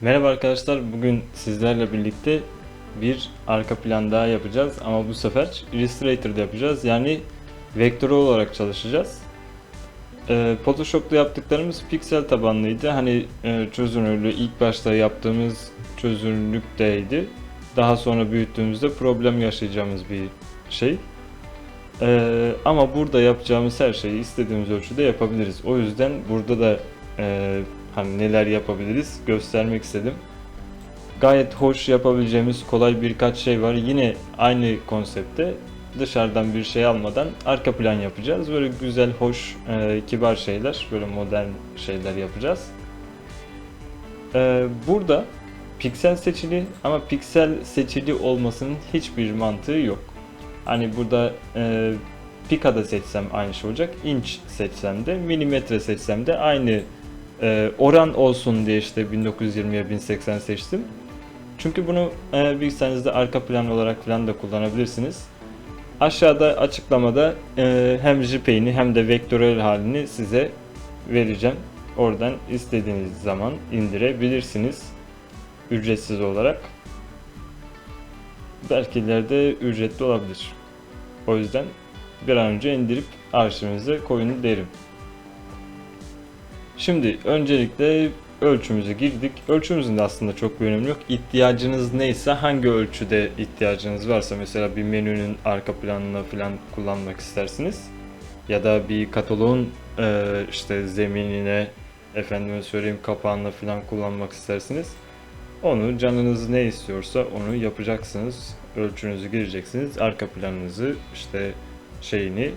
Merhaba arkadaşlar, bugün sizlerle birlikte bir arka plan daha yapacağız ama bu sefer Illustrator'da yapacağız. Yani vektörel olarak çalışacağız. Ee, Photoshop'ta yaptıklarımız piksel tabanlıydı. Hani e, çözünürlüğü ilk başta yaptığımız çözünürlükteydi. Daha sonra büyüttüğümüzde problem yaşayacağımız bir şey. Ee, ama burada yapacağımız her şeyi istediğimiz ölçüde yapabiliriz. O yüzden burada da e, hani neler yapabiliriz göstermek istedim. Gayet hoş yapabileceğimiz kolay birkaç şey var. Yine aynı konsepte dışarıdan bir şey almadan arka plan yapacağız. Böyle güzel, hoş, e, kibar şeyler, böyle modern şeyler yapacağız. E, burada piksel seçili ama piksel seçili olmasının hiçbir mantığı yok. Hani burada e, pikada seçsem aynı şey olacak. inç seçsem de, milimetre seçsem de aynı e, oran olsun diye işte 1920'ye 1080 seçtim. Çünkü bunu e, bilgisayarınızda arka plan olarak falan da kullanabilirsiniz. Aşağıda açıklamada e, hem JPEG'ini hem de vektörel halini size vereceğim. Oradan istediğiniz zaman indirebilirsiniz. Ücretsiz olarak. Belki ileride ücretli olabilir. O yüzden bir an önce indirip arşivinize koyun derim. Şimdi öncelikle ölçümüze girdik. Ölçümüzün de aslında çok bir önemi yok. İhtiyacınız neyse hangi ölçüde ihtiyacınız varsa mesela bir menünün arka planını falan kullanmak istersiniz. Ya da bir kataloğun e, işte zeminine efendime söyleyeyim kapağını falan kullanmak istersiniz. Onu canınız ne istiyorsa onu yapacaksınız. Ölçünüzü gireceksiniz. Arka planınızı işte şeyini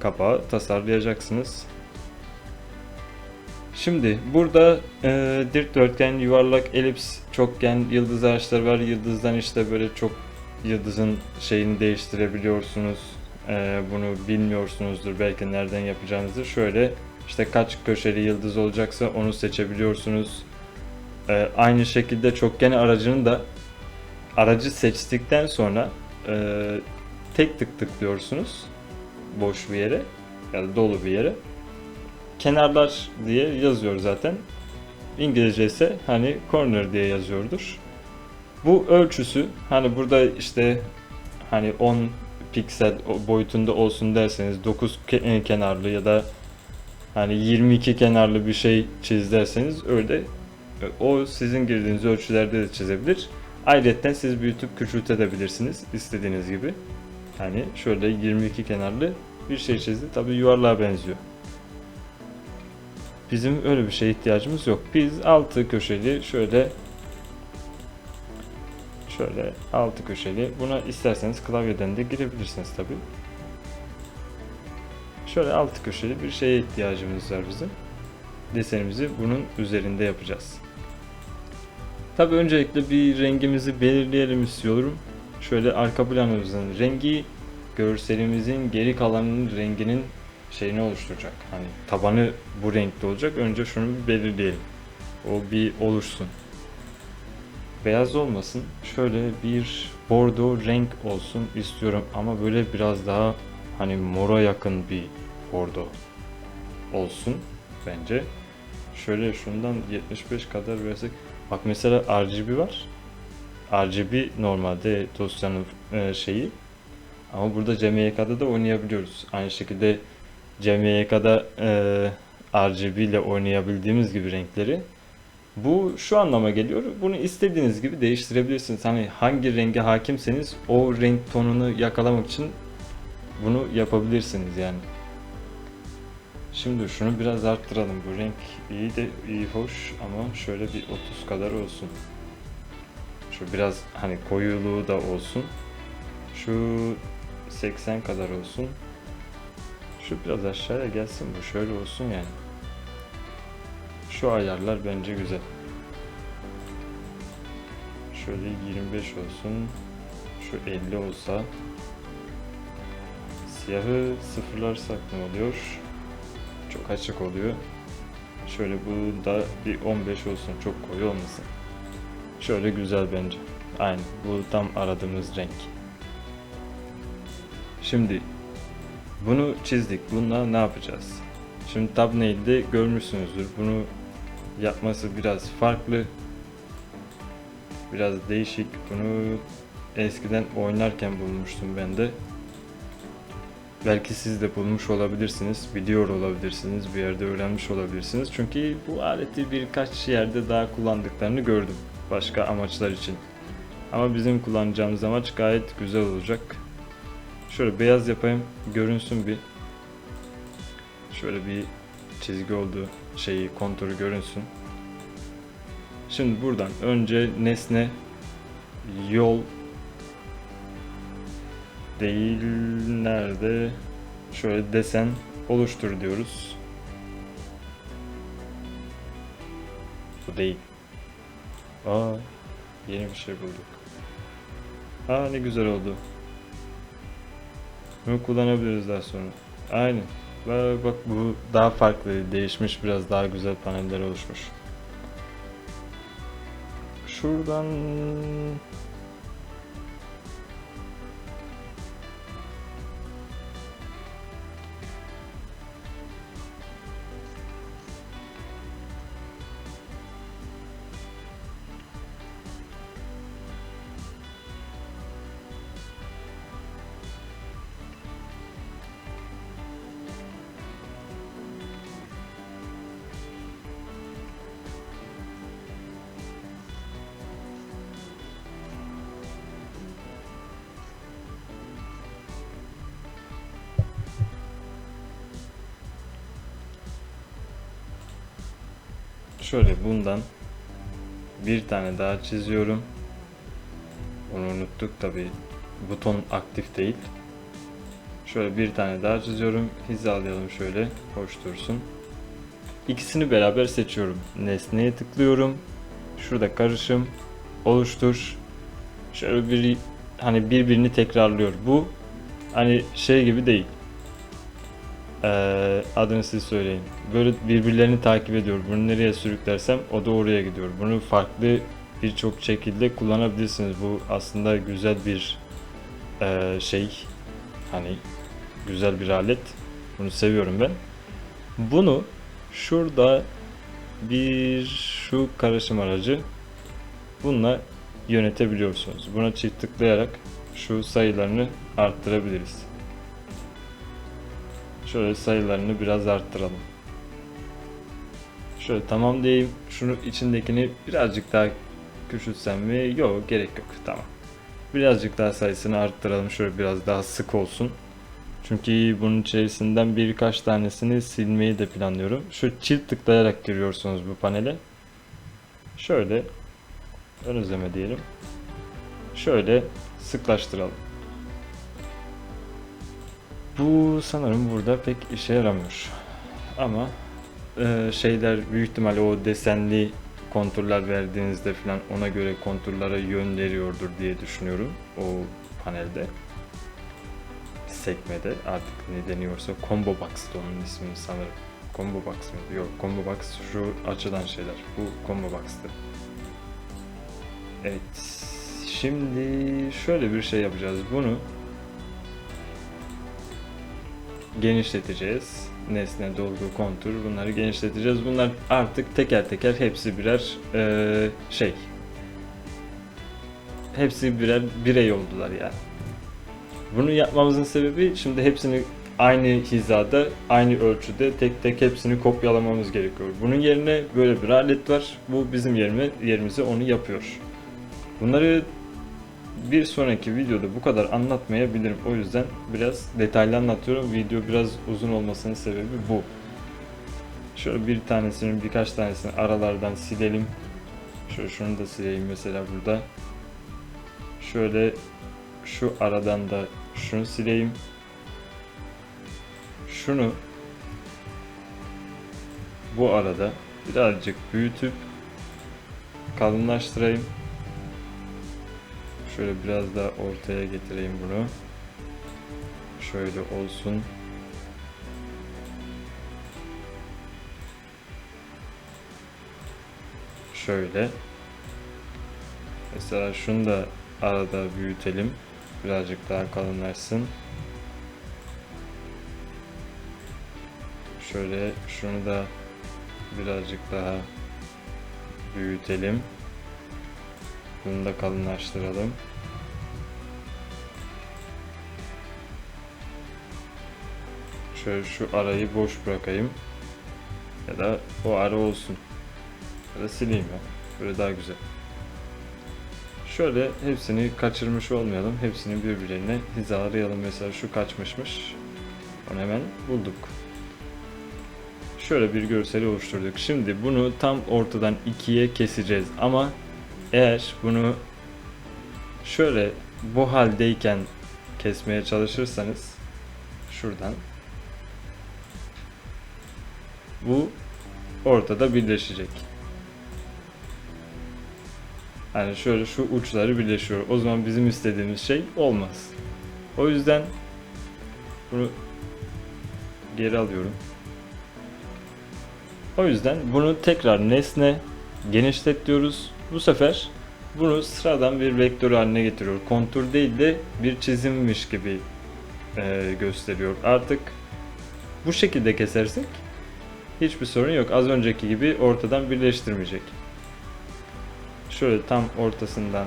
kapağı tasarlayacaksınız. Şimdi burada e, dikdörtgen, yuvarlak, elips, çokgen, yıldız ağaçları var. Yıldızdan işte böyle çok yıldızın şeyini değiştirebiliyorsunuz. E, bunu bilmiyorsunuzdur belki nereden yapacağınızı. Şöyle işte kaç köşeli yıldız olacaksa onu seçebiliyorsunuz. E, aynı şekilde çokgen aracını da aracı seçtikten sonra e, tek tık tıklıyorsunuz boş bir yere ya da dolu bir yere kenarlar diye yazıyor zaten. İngilizce ise hani corner diye yazıyordur. Bu ölçüsü hani burada işte hani 10 piksel boyutunda olsun derseniz 9 ke- kenarlı ya da hani 22 kenarlı bir şey çiz derseniz öyle o sizin girdiğiniz ölçülerde de çizebilir. Ayrıca siz büyütüp küçültebilirsiniz istediğiniz gibi. Hani şöyle 22 kenarlı bir şey çizdi. Tabii yuvarlığa benziyor. Bizim öyle bir şeye ihtiyacımız yok. Biz altı köşeli şöyle şöyle altı köşeli buna isterseniz klavyeden de girebilirsiniz tabi. Şöyle altı köşeli bir şeye ihtiyacımız var bizim. Desenimizi bunun üzerinde yapacağız. Tabi öncelikle bir rengimizi belirleyelim istiyorum. Şöyle arka planımızın rengi görselimizin geri kalanının renginin şeyini oluşturacak. Hani tabanı bu renkte olacak. Önce şunu bir belirleyelim. O bir oluşsun. Beyaz olmasın. Şöyle bir bordo renk olsun istiyorum ama böyle biraz daha hani mora yakın bir bordo olsun bence. Şöyle şundan 75 kadar versek. Bak mesela RGB var. RGB normalde dosyanın e, şeyi. Ama burada CMYK'da da oynayabiliyoruz. Aynı şekilde CMYK'da e, RGB ile oynayabildiğimiz gibi renkleri. Bu şu anlama geliyor. Bunu istediğiniz gibi değiştirebilirsiniz. Hani hangi renge hakimseniz o renk tonunu yakalamak için bunu yapabilirsiniz yani. Şimdi şunu biraz arttıralım. Bu renk iyi de iyi hoş ama şöyle bir 30 kadar olsun. Şu biraz hani koyuluğu da olsun. Şu 80 kadar olsun. Şu biraz aşağıya gelsin bu şöyle olsun yani. Şu ayarlar bence güzel. Şöyle 25 olsun. Şu 50 olsa. Siyahı sıfırlarsak ne oluyor? Çok açık oluyor. Şöyle bu da bir 15 olsun. Çok koyu olmasın. Şöyle güzel bence. Aynı. Bu tam aradığımız renk. Şimdi bunu çizdik. Bununla ne yapacağız? Şimdi thumbnail'de görmüşsünüzdür. Bunu yapması biraz farklı. Biraz değişik. Bunu eskiden oynarken bulmuştum ben de. Belki siz de bulmuş olabilirsiniz, biliyor olabilirsiniz, bir yerde öğrenmiş olabilirsiniz. Çünkü bu aleti birkaç yerde daha kullandıklarını gördüm başka amaçlar için. Ama bizim kullanacağımız amaç gayet güzel olacak. Şöyle beyaz yapayım, görünsün bir. Şöyle bir çizgi olduğu şeyi, konturu görünsün. Şimdi buradan önce nesne yol değil nerede şöyle desen oluştur diyoruz. Bu değil. Aa yeni bir şey bulduk. Aa ne güzel oldu. Bunu kullanabiliriz daha sonra. Aynen. Bak, bak bu daha farklı, değişmiş, biraz daha güzel paneller oluşmuş. Şuradan Şöyle bundan bir tane daha çiziyorum. Onu unuttuk tabi. Buton aktif değil. Şöyle bir tane daha çiziyorum. Hizalayalım şöyle. Hoş dursun. İkisini beraber seçiyorum. Nesneye tıklıyorum. Şurada karışım. Oluştur. Şöyle bir hani birbirini tekrarlıyor. Bu hani şey gibi değil. Ee, adını siz söyleyin. Böyle birbirlerini takip ediyor. Bunu nereye sürüklersem o da oraya gidiyor. Bunu farklı birçok şekilde kullanabilirsiniz. Bu aslında güzel bir e, şey. Hani güzel bir alet. Bunu seviyorum ben. Bunu şurada bir şu karışım aracı bununla yönetebiliyorsunuz. Buna çift tıklayarak şu sayılarını arttırabiliriz. Şöyle sayılarını biraz arttıralım. Şöyle tamam diyeyim. Şunu içindekini birazcık daha küçültsem mi? Yok gerek yok. Tamam. Birazcık daha sayısını arttıralım. Şöyle biraz daha sık olsun. Çünkü bunun içerisinden birkaç tanesini silmeyi de planlıyorum. Şu çift tıklayarak giriyorsunuz bu panele. Şöyle ön izleme diyelim. Şöyle sıklaştıralım. Bu sanırım burada pek işe yaramıyor. Ama e, şeyler büyük ihtimalle o desenli konturlar verdiğinizde falan ona göre konturlara yön veriyordur diye düşünüyorum o panelde. Sekmede artık ne deniyorsa Combo Box'tı onun ismi sanırım. Combo Box mı? Yok Combo Box şu açılan şeyler. Bu Combo Box'tı. Evet. Şimdi şöyle bir şey yapacağız. Bunu genişleteceğiz. Nesne, dolgu, kontur bunları genişleteceğiz. Bunlar artık teker teker hepsi birer eee, şey. Hepsi birer birey oldular yani. Bunu yapmamızın sebebi şimdi hepsini aynı hizada, aynı ölçüde tek tek hepsini kopyalamamız gerekiyor. Bunun yerine böyle bir alet var. Bu bizim yerime, yerimize onu yapıyor. Bunları bir sonraki videoda bu kadar anlatmayabilirim. O yüzden biraz detaylı anlatıyorum. Video biraz uzun olmasının sebebi bu. Şöyle bir tanesini birkaç tanesini aralardan silelim. Şöyle şunu da sileyim mesela burada. Şöyle şu aradan da şunu sileyim. Şunu bu arada birazcık büyütüp kalınlaştırayım. Şöyle biraz daha ortaya getireyim bunu. Şöyle olsun. Şöyle. Mesela şunu da arada büyütelim. Birazcık daha kalınlaşsın. Şöyle şunu da birazcık daha büyütelim. Bunu da kalınlaştıralım. Şöyle şu arayı boş bırakayım. Ya da o ara olsun. Ya da sileyim ya. Böyle daha güzel. Şöyle hepsini kaçırmış olmayalım. Hepsini birbirine hizalayalım. Mesela şu kaçmışmış. Onu hemen bulduk. Şöyle bir görseli oluşturduk. Şimdi bunu tam ortadan ikiye keseceğiz. Ama eğer bunu şöyle bu haldeyken kesmeye çalışırsanız şuradan bu ortada birleşecek. Yani şöyle şu uçları birleşiyor. O zaman bizim istediğimiz şey olmaz. O yüzden bunu geri alıyorum. O yüzden bunu tekrar nesne genişlet diyoruz. Bu sefer bunu sıradan bir vektör haline getiriyor. Kontur değil de bir çizimmiş gibi e, gösteriyor. Artık bu şekilde kesersek hiçbir sorun yok. Az önceki gibi ortadan birleştirmeyecek. Şöyle tam ortasından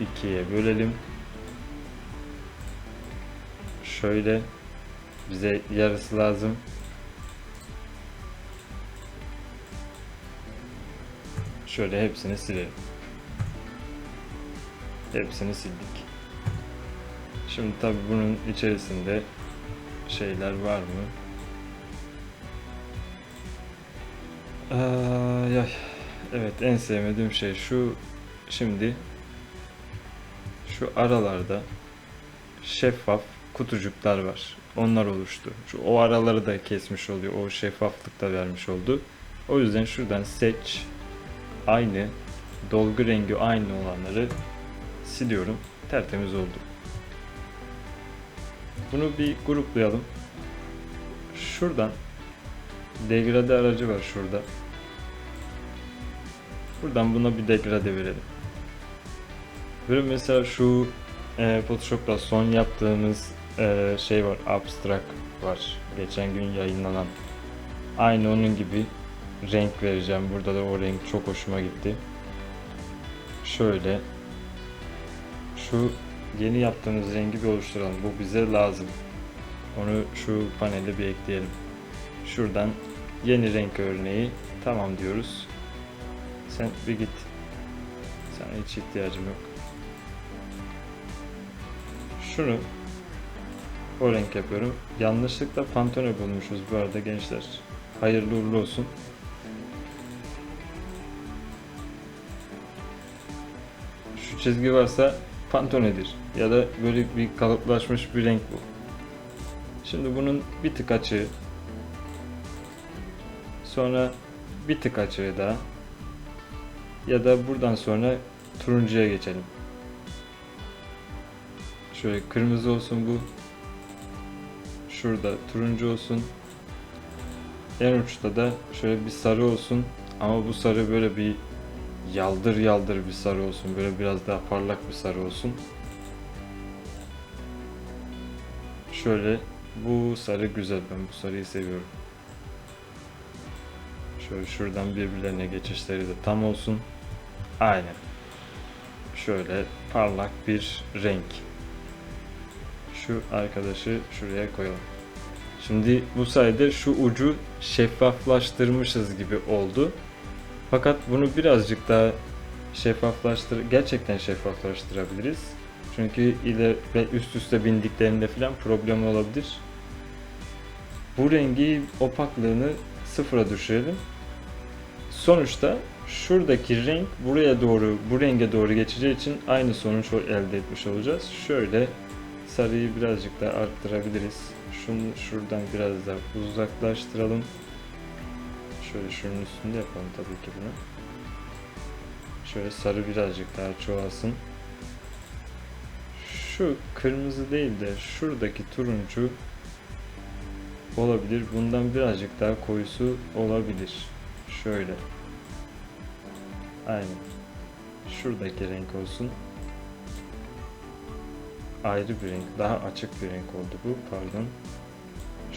ikiye bölelim. Şöyle bize yarısı lazım. Şöyle hepsini silelim. Hepsini sildik. Şimdi tabi bunun içerisinde şeyler var mı? Ay. Evet en sevmediğim şey şu şimdi şu aralarda şeffaf kutucuklar var. Onlar oluştu. Şu o araları da kesmiş oluyor. O şeffaflık da vermiş oldu. O yüzden şuradan seç aynı dolgu rengi aynı olanları siliyorum. Tertemiz oldu. Bunu bir gruplayalım. Şuradan degrade aracı var şurada. Buradan buna bir degrade verelim. Böyle mesela şu e, Photoshop'ta son yaptığımız e, şey var, abstract var. Geçen gün yayınlanan. Aynı onun gibi renk vereceğim. Burada da o renk çok hoşuma gitti. Şöyle şu yeni yaptığımız rengi bir oluşturalım. Bu bize lazım. Onu şu panelde bir ekleyelim. Şuradan yeni renk örneği tamam diyoruz. Sen bir git. Sana hiç ihtiyacım yok. Şunu o renk yapıyorum. Yanlışlıkla Pantone bulmuşuz bu arada gençler. Hayırlı uğurlu olsun. Çizgi varsa Pantone'dir. Ya da böyle bir kalıplaşmış bir renk bu. Şimdi bunun bir tık açığı. Sonra bir tık açığı daha. Ya da buradan sonra turuncuya geçelim. Şöyle kırmızı olsun bu. Şurada turuncu olsun. En uçta da şöyle bir sarı olsun. Ama bu sarı böyle bir yaldır yaldır bir sarı olsun. Böyle biraz daha parlak bir sarı olsun. Şöyle bu sarı güzel. Ben bu sarıyı seviyorum. Şöyle şuradan birbirlerine geçişleri de tam olsun. Aynen. Şöyle parlak bir renk. Şu arkadaşı şuraya koyalım. Şimdi bu sayede şu ucu şeffaflaştırmışız gibi oldu. Fakat bunu birazcık daha şeffaflaştır gerçekten şeffaflaştırabiliriz. Çünkü ile ve üst üste bindiklerinde falan problem olabilir. Bu rengi opaklığını sıfıra düşürelim. Sonuçta şuradaki renk buraya doğru, bu renge doğru geçeceği için aynı sonuç elde etmiş olacağız. Şöyle sarıyı birazcık daha arttırabiliriz. Şunu şuradan biraz daha uzaklaştıralım. Şöyle şunun üstünde yapalım tabii ki bunu. Şöyle sarı birazcık daha çoğalsın. Şu kırmızı değil de şuradaki turuncu olabilir. Bundan birazcık daha koyusu olabilir. Şöyle. Aynen. Şuradaki renk olsun. Ayrı bir renk. Daha açık bir renk oldu bu. Pardon.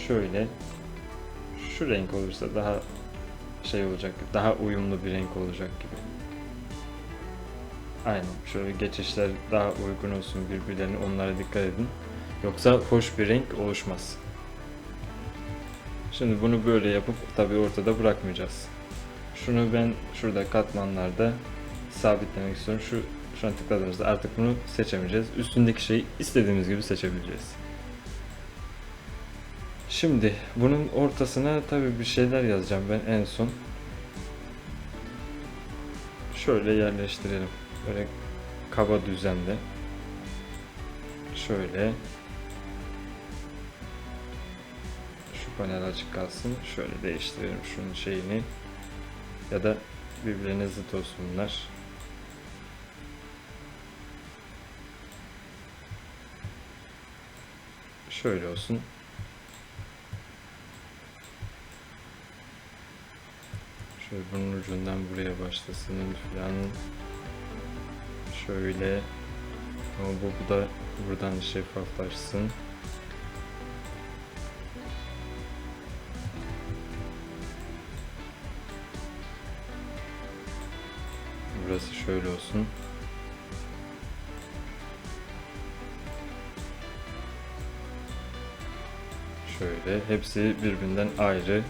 Şöyle. Şu renk olursa daha şey olacak. Daha uyumlu bir renk olacak gibi. Aynen. Şöyle geçişler daha uygun olsun birbirlerine onlara dikkat edin. Yoksa hoş bir renk oluşmaz. Şimdi bunu böyle yapıp tabii ortada bırakmayacağız. Şunu ben şurada katmanlarda sabitlemek istiyorum. Şu şuna tıkladığımızda artık bunu seçemeyeceğiz. Üstündeki şeyi istediğimiz gibi seçebileceğiz. Şimdi bunun ortasına tabii bir şeyler yazacağım ben en son. Şöyle yerleştirelim. Böyle kaba düzende. Şöyle. Şu panel açık kalsın. Şöyle değiştirelim şunun şeyini. Ya da birbirine zıt olsun bunlar. Şöyle olsun. Şöyle bunun ucundan buraya başlasın falan. Şöyle. Ama bu, bu da buradan şeffaflaşsın. Burası şöyle olsun. Şöyle hepsi birbirinden ayrı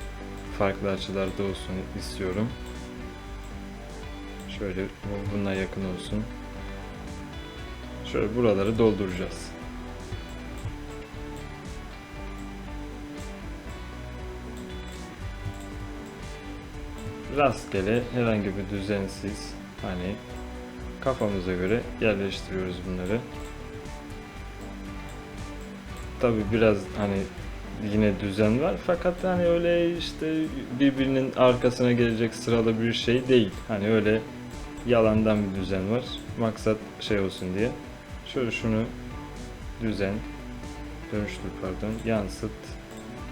farklı açılarda olsun istiyorum. Şöyle bu- bununla yakın olsun. Şöyle buraları dolduracağız. Rastgele herhangi bir düzensiz hani kafamıza göre yerleştiriyoruz bunları. Tabi biraz hani yine düzen var fakat hani öyle işte birbirinin arkasına gelecek sıralı bir şey değil. Hani öyle yalandan bir düzen var. Maksat şey olsun diye. Şöyle şunu düzen dönüştür pardon yansıt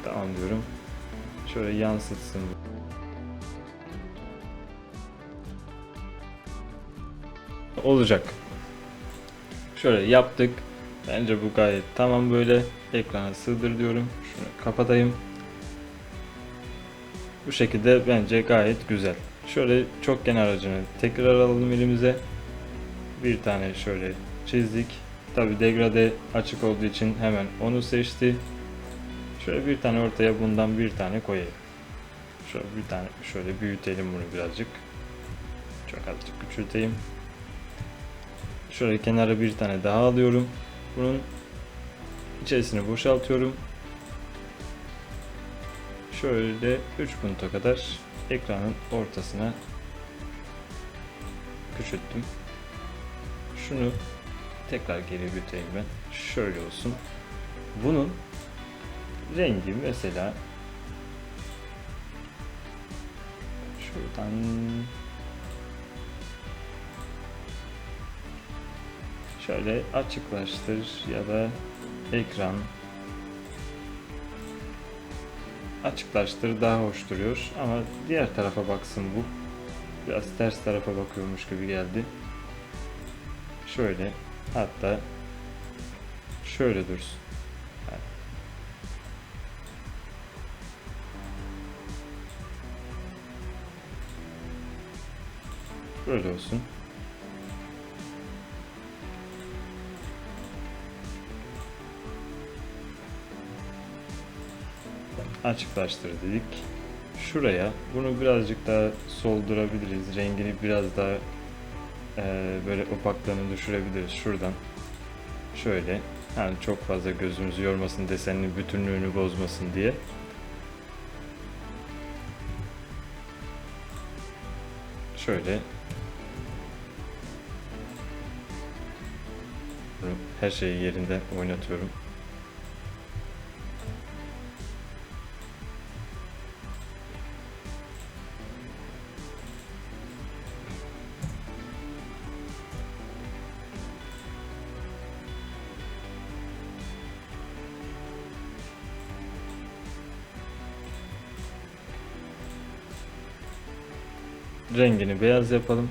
tamam diyorum. Şöyle yansıtsın. Olacak. Şöyle yaptık. Bence bu gayet tamam böyle. Ekrana sığdır diyorum. Şunu kapatayım. Bu şekilde bence gayet güzel. Şöyle çokgen aracını tekrar alalım elimize. Bir tane şöyle çizdik. Tabi degrade açık olduğu için hemen onu seçti. Şöyle bir tane ortaya bundan bir tane koyayım. Şöyle bir tane şöyle büyütelim bunu birazcık. Çok azıcık küçülteyim. Şöyle kenara bir tane daha alıyorum. Bunun içerisini boşaltıyorum. Şöyle 3 punto kadar ekranın ortasına küçülttüm. Şunu tekrar geri büyüteyim ben. Şöyle olsun. Bunun rengi mesela şuradan şöyle açıklaştır ya da ekran. Açıklaştır daha hoş duruyor ama diğer tarafa baksın bu. Biraz ters tarafa bakıyormuş gibi geldi. Şöyle hatta şöyle dursun. Böyle olsun açıklaştır dedik. Şuraya bunu birazcık daha soldurabiliriz. Rengini biraz daha e, böyle opaklığını düşürebiliriz şuradan. Şöyle. Yani çok fazla gözümüzü yormasın, desenin bütünlüğünü bozmasın diye. Şöyle. Her şeyi yerinde oynatıyorum. Rengini beyaz yapalım.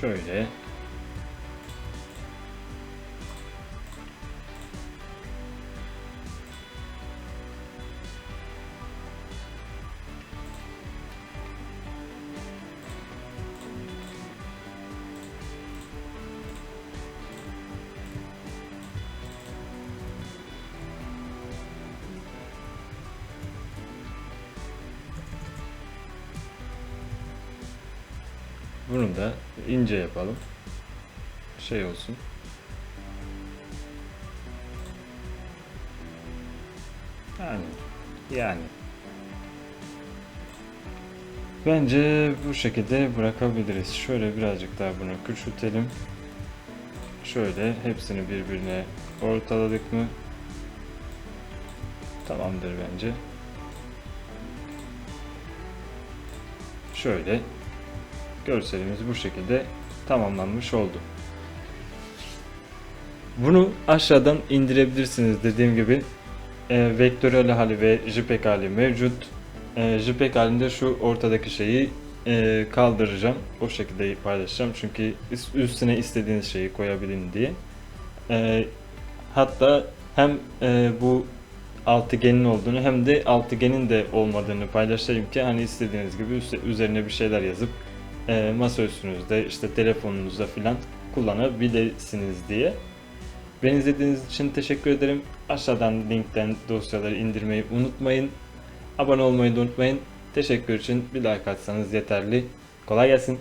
Şöyle ince yapalım. Şey olsun. Yani yani Bence bu şekilde bırakabiliriz. Şöyle birazcık daha bunu küçültelim. Şöyle hepsini birbirine ortaladık mı? Tamamdır bence. Şöyle görselimiz bu şekilde tamamlanmış oldu. Bunu aşağıdan indirebilirsiniz dediğim gibi. E, vektörel hali ve JPEG hali mevcut. E, JPEG halinde şu ortadaki şeyi e, kaldıracağım. O şekilde paylaşacağım çünkü üst- üstüne istediğiniz şeyi koyabilin diye. E, hatta hem e, bu altıgenin olduğunu hem de altıgenin de olmadığını paylaşayım ki hani istediğiniz gibi üzerine bir şeyler yazıp e, masa üstünüzde işte telefonunuzda filan kullanabilirsiniz diye. Beni izlediğiniz için teşekkür ederim. Aşağıdan linkten dosyaları indirmeyi unutmayın. Abone olmayı da unutmayın. Teşekkür için bir like atsanız yeterli. Kolay gelsin.